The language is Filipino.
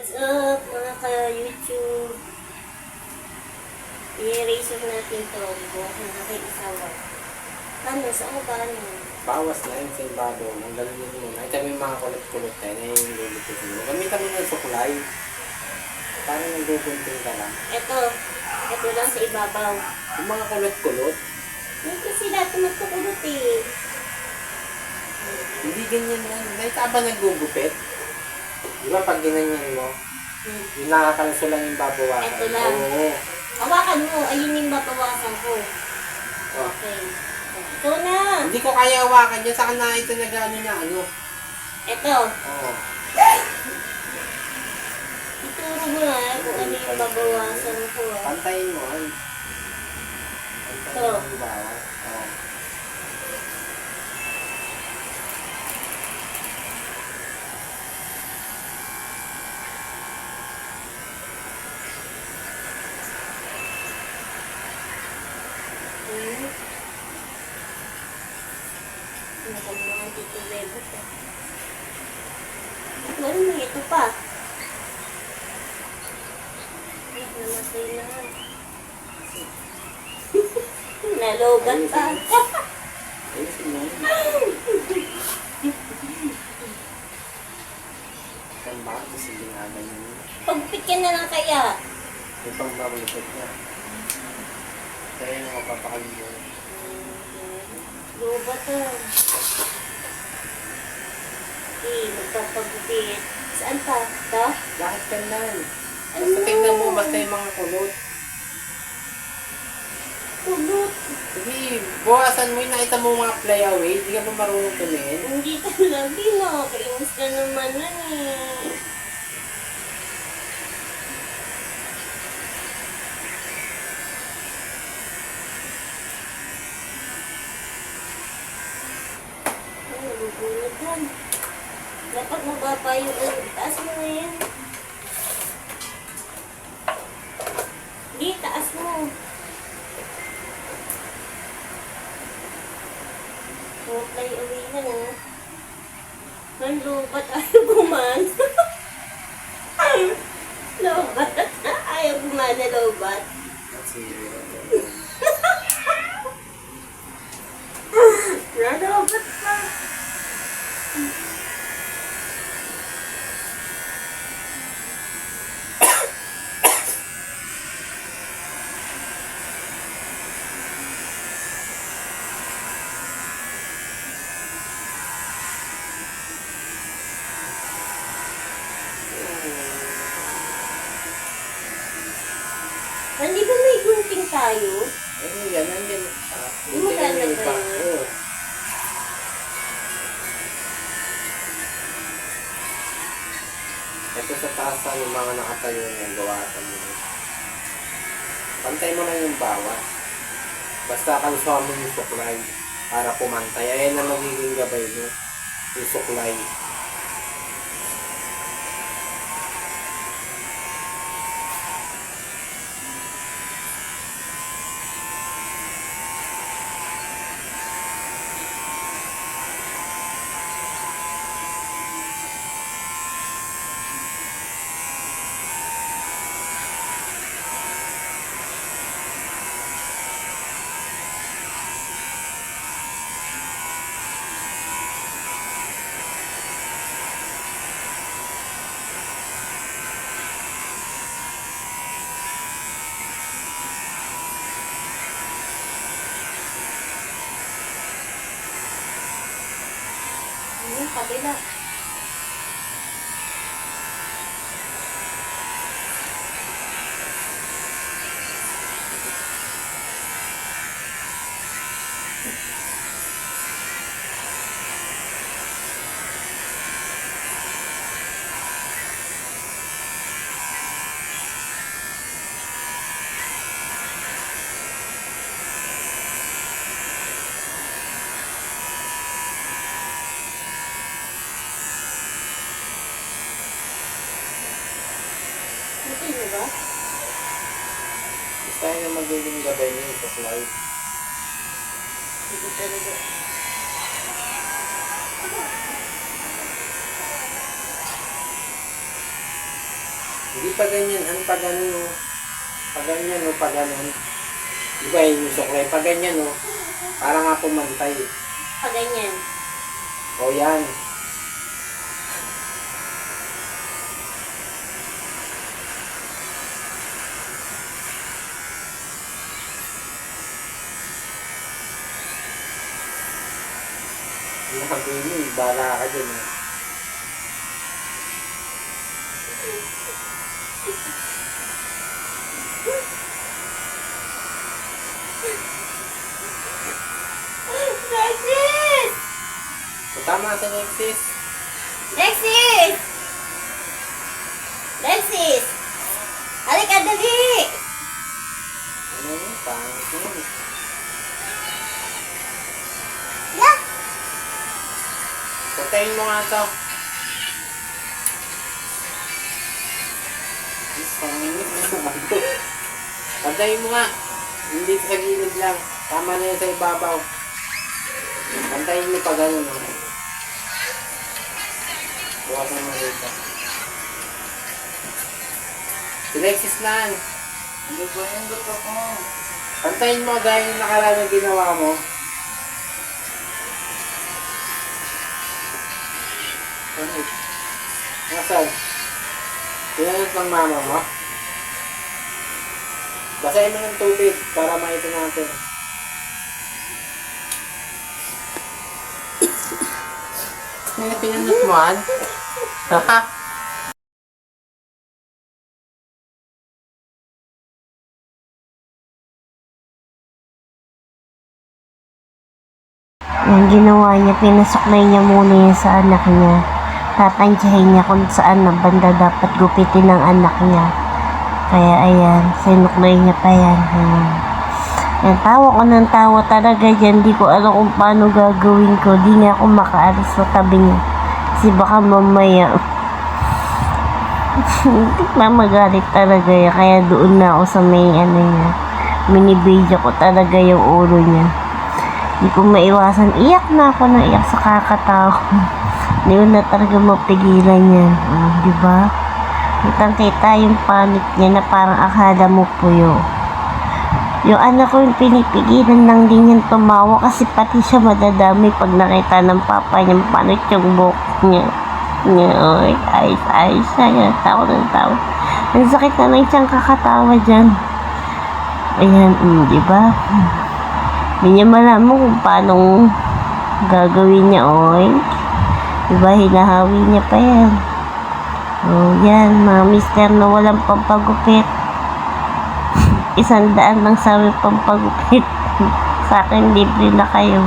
What's up mga ka-YouTube? I-eraser natin to. Bukas na isawa. Ano? Saan ko ba ano? Bawas na yun sa ibabaw. Ang galing mo na. Ito yung mga kulot-kulot tayo na yung lulutusin mo. Gamitan mo ng suklay. Parang nagbubunting ka lang. Ito. Ito lang sa ibabaw. Yung mga kulot-kulot, Hindi kasi dati magkukulot eh. hindi ganyan yan. Nakita ba naggugupit? Di ba pag ginanyan mo, Hmm. yung nakakalso lang yung babawasan. Ito lang. Oo. Hawakan mo. Ayun yung babawasan ko. Oh. Okay. Ito na. Hindi ko kaya hawakan yan. Saka na ito nag-ano na ano. Ito. Oo. Ituro mo na kung ano yung babawasan ko. ah. Pantayin mo. Ay. Pantayin Ito. mo yung bawas. Oo. Bebot eh. Meron mo ito pa. Ay, namatay na. Nalogat pa. Kan ba? Kasi ginaganyan mo. Pagpit ka na lang kaya. Yung pang babalikat niya. Kaya yung mapapakali mo. Lobat ah. Eh, magpapagupit. Saan pa? Ito? Bakit kanlan? Ano? Basta tingnan mo, basta yung mga kulot. Kulot. Sige, buwasan mo yung nakita mo mga play away. Hindi ka ba marunong tumingin? Hindi talaga. Nakakainis ka naman nun eh. Nagugulat yan. Dapat mababa yung ulo. Taas mo na yan. Hindi, taas mo. Fly away na na. Manlubat ayaw gumana. lobat. Ayaw gumana, lobat. Kasi, Nalobat pa. Hindi ba may gunting tayo? eh, yan, nandiyan. Ah, Yung yung ba yun? Oo. Ito sa taas yung mga nakatayo ng gawatan mo. Pantay mo lang yung bawas. Basta kalusuhan mo yung suklay para pumantay. Ayan na magiging gabay mo. Yung suklay. Yung kabila. Buti mo ba? Yun na magiging gabay mo yung suklay. Hindi talaga. Hindi pa ganyan. Ano pa ganun, no? Pag ganyan, no? Pag ganun. Di ba yung suklay? Pag ganyan, no? Para nga pumantay. Pag ganyan. O yan. Sabi mo, bala ka dyan. eh. Lexis! So, tama si Alexis. Lexis! Lexis! Halika, dali! Ano yun? Patayin mo nga to. Ang Pangit na Patayin mo nga. Hindi sa gilid lang. Tama na yun sa ibabaw. Pantayin mo pa ganun. Bukas mo rito. Si Lexis lang. Hindi ba yung gusto ko? Pantayin mo gaya yung nakaraan na ginawa mo. Ano? Nasaan? Pinanot ng mama mo? Basahin mo ng tubig para makita natin. May pinanot mo, Han? Haha? Yung ginawa niya, pinasuklay niya muna yan sa anak niya. Tatansyahin niya kung saan na banda dapat gupitin ng anak niya. Kaya ayan, sinuklay niya pa yan. Hmm. Yan, tawa ko ng tawa talaga dyan. Di ko alam kung paano gagawin ko. Di nga ako makaalis sa tabi niya. Kasi baka mamaya, mamagalit talaga yan. Kaya doon na ako sa may ano niya. Minibidyo ko talaga yung ulo niya. Hindi ko maiwasan. Iyak na ako na iyak sa kakatawa. Hindi ko na talaga mapigilan yan. Ah, di ba? Kitang kita yung panic niya na parang akala mo puyo. Yung anak ko yung pinipigilan lang din yung tumawa kasi pati siya madadami pag nakita ng papa niya panit yung buhok niya. Niya, oy, ayos, ayos siya. Tawa ng tawa. Ang sakit na lang siyang kakatawa dyan. Ayan, mm, di ba? Hindi niya malaman kung paano gagawin niya, oy. Diba, hinahawi niya pa yan. Oh, yan, mga mister na walang pampagupit. Isang daan lang sa amin pampagupit. sa akin, libre na kayo.